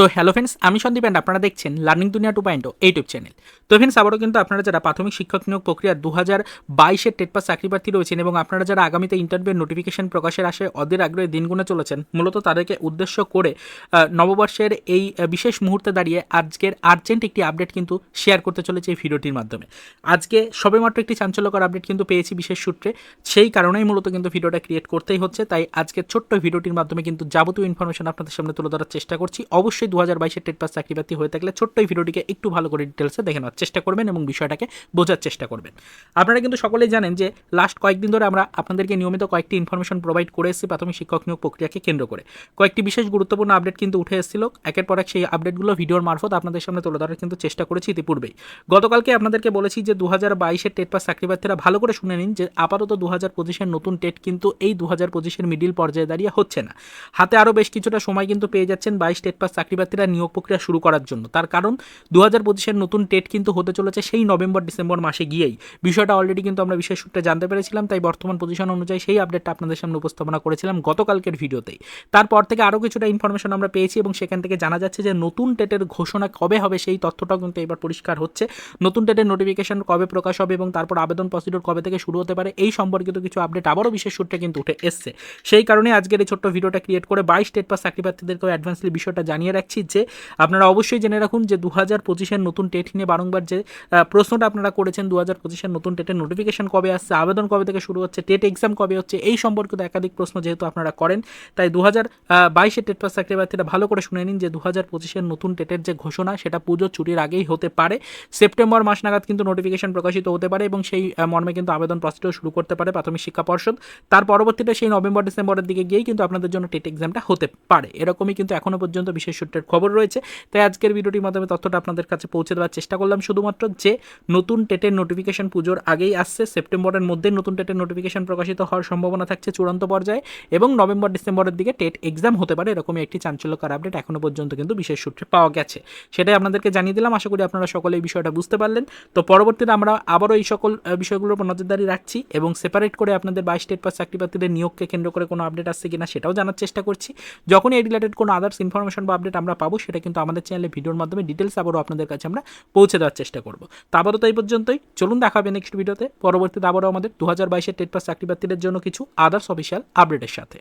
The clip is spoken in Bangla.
তো হ্যালো ফ্রেন্ডস আমি সন্দীপ অ্যান্ড আপনারা দেখছেন learning Duniya two point YouTube channel তো ফ্রেন্ডস আবারও কিন্তু আপনারা যারা প্রাথমিক শিক্ষক নিয়োগ প্রক্রিয়া দু হাজার বাইশের টেট পাস চাকরি প্রার্থী রয়েছেন এবং আপনারা যারা আগামীতে ইন্টারভিউ নোটিফিকেশন প্রকাশের আসে অধীর আগ্রহে দিন গুনে চলেছেন, মূলত তাদেরকে উদ্দেশ্য করে নববর্ষের এই বিশেষ মুহূর্তে দাঁড়িয়ে আজকের আর্জেন্ট একটি আপডেট কিন্তু শেয়ার করতে চলেছে এই ভিডিওটির মাধ্যমে। আজকে সবেমাত্র একটি চাঞ্চল্যকর আপডেট কিন্তু পেয়েছি বিশেষ সূত্রে, সেই কারণেই মূলত কিন্তু ভিডিওটা ক্রিয়েট করতেই হচ্ছে, তাই আজকের ছোট্ট ভিডিওটির মাধ্যমে কিন্তু যাবতীয় ইনফরমেশন আপনাদের সামনে তুলে ধরার চেষ্টা করছি। অবশ্যই দু হাজার বাইশের টেট পাস চাকরি প্রার্থী হয়ে থাকলে ছোট্ট এই ভিডিওটিকে একটু ভালো করে ডিটেলসে দেখে নেওয়ার চেষ্টা করবেন এবং বিষয়টাকে বোঝার চেষ্টা করবেন। আপনারা কিন্তু সকলেই জানেন যে লাস্ট কয়েকদিন ধরে আমরা আপনাদেরকে নিয়মিত কয়েকটি ইনফরমেশন প্রোভাইড করে এসেছি প্রাথমিক শিক্ষক নিয়োগ প্রক্রিয়াকে কেন্দ্র করে। কয়েকটি বিশেষ গুরুত্বপূর্ণ আপডেট কিন্তু উঠে এসেছিল। একের পর এক সেই আপডেটগুলো ভিডিওর মারফত আপনাদের সামনে তুলে ধরার কিন্তু চেষ্টা করেছি ইতিপূর্বেই। গতকালকে আপনাদেরকে বলেছি যে দু হাজার বাইশের টেট পাস চাকরি প্রার্থীরা ভালো করে শুনে নিন যে আপাতত দু হাজার পঁচিশের নতুন টেট কিন্তু এই দু হাজার পঁচিশের মিডিল পর্যায়ে দাঁড়িয়ে হচ্ছে না। হাতে আরও বেশ কিছুটা সময় কিন্তু পেয়ে যাচ্ছেন বাইশ টেট পাস চাকরি প্রার্থীরা নিয়োগ প্রক্রিয়া শুরু করার জন্য। তার কারণ দু হাজার পঁচিশের নতুন টেট কিন্তু হতে চলেছে সেই নভেম্বর, ডিসেম্বর মাসে গিয়েই। বিষয়টা অলরেডি কিন্তু আমরা বিশেষ সূত্রে জানতে পেরেছিলাম, তাই বর্তমান পজিশন অনুযায়ী সেই আপডেটটা আপনাদের সামনে উপস্থাপনা করেছিলাম গতকালকের ভিডিওতেই। তারপর থেকে আরও কিছুটা ইনফরমেশন আমরা পেয়েছি এবং সেখান থেকে জানা যাচ্ছে যে নতুন টেটের ঘোষণা কবে হবে সেই তথ্যটাও কিন্তু এবার পরিষ্কার হচ্ছে। নতুন টেটের নোটিফিকেশন কবে প্রকাশ হবে এবং তারপর আবেদন প্রসিডিওর কবে থেকে শুরু হতে পারে এই সম্পর্কিত কিছু আপডেট আবারও বিশেষ সূত্রে কিন্তু উঠে এসছে। সেই কারণে আজকের এই ছোট্ট ভিডিওটা ক্রিয়েট করে বাইশ স্টেট পাস চাকরি প্রার্থীদেরকেও অ্যাডভান্সলি বিষয়টা জানিয়ে রাখছি যে আপনারা অবশ্যই জেনে রাখুন যে দু হাজার পঁচিশের নতুন টেট নিয়ে বারংবার যে প্রশ্নটা আপনারা করেছেন দু হাজার পঁচিশের নতুন টেটের নোটিফিকেশন কবে আসছে, আবেদন কবে থেকে শুরু হচ্ছে টেট এক্সাম কবে হচ্ছে, এই সম্পর্কিত একাধিক প্রশ্ন যেহেতু আপনারা করেন, তাই দু হাজার বাইশের টেট পাস চাকরি প্রার্থীরা ভালো করে শুনে নিন যে দু হাজার পঁচিশের নতুন টেটের যে ঘোষণা, সেটা পুজো ছুটির আগেই হতে পারে। সেপ্টেম্বর মাস নাগাদ কিন্তু নোটিফিকেশন প্রকাশিত হতে পারে এবং সেই মর্মে কিন্তু আবেদন প্রসিডিও শুরু করতে পারে প্রাথমিক শিক্ষা পর্ষদ। তার পরবর্তীতে সেই নভেম্বর, ডিসেম্বরের দিকে গিয়েই কিন্তু আপনাদের জন্য টেট এক্সামটা হতে পারে। এরকমই কিন্তু এখনও পর্যন্ত বিশেষ সূত্রের খবর রয়েছে। তাই আজকের ভিডিওটির মাধ্যমে তথ্যটা আপনাদের কাছে পৌঁছে দেওয়ার চেষ্টা করলাম। শুধুমাত্র যে নতুন টেটের নোটিফিকেশন পুজোর আগেই আসছে, সেপ্টেম্বরের মধ্যে নতুন টেটের নোটিফিকেশন প্রকাশিত হওয়ার সম্ভাবনা থাকছে চূড়ান্ত পর্যায়ে এবং নভেম্বর, ডিসেম্বরের দিকে টেট এক্সাম হতে পারে, এরকমই একটি চাঞ্চল্যকর আপডেট এখনও পর্যন্ত কিন্তু বিশেষ সূত্রে পাওয়া গেছে। সেটাই আপনাদেরকে জানিয়ে দিলাম। আশা করি আপনারা সকলে এই বিষয়টা বুঝতে পারলেন। তো পরবর্তীতে আমরা আবারও এই সকল বিষয়গুলোর উপর নজরদারি রাখছি এবং সেপারেট করে আপনাদের বাইশ স্টেট পাস চাকরি প্রার্থীদের নিয়োগকে কেন্দ্র করে কোনো আপডেট আসছে কিনা সেটাও জানার চেষ্টা করছি। যখনই এই রিলেটেড কোনো আদার্স ইনফরমেশন বা আপডেট আমরা পাবো, সেটা কিন্তু আমাদের চ্যানেলে ভিডিওর মাধ্যমে ডিটেলস আবারও আপনাদের কাছে আমরা পৌঁছে দেওয়ার চেষ্টা করব। তো আপাতত এই পর্যন্তই। চলুন দেখা হবে নেক্সট ভিডিওতে পরবর্তীতে আবারও আমাদের দু হাজার বাইশের টেট পাস চাকরি প্রার্থীদের জন্য কিছু আদার্স অফিসিয়াল আপডেটের সাথে।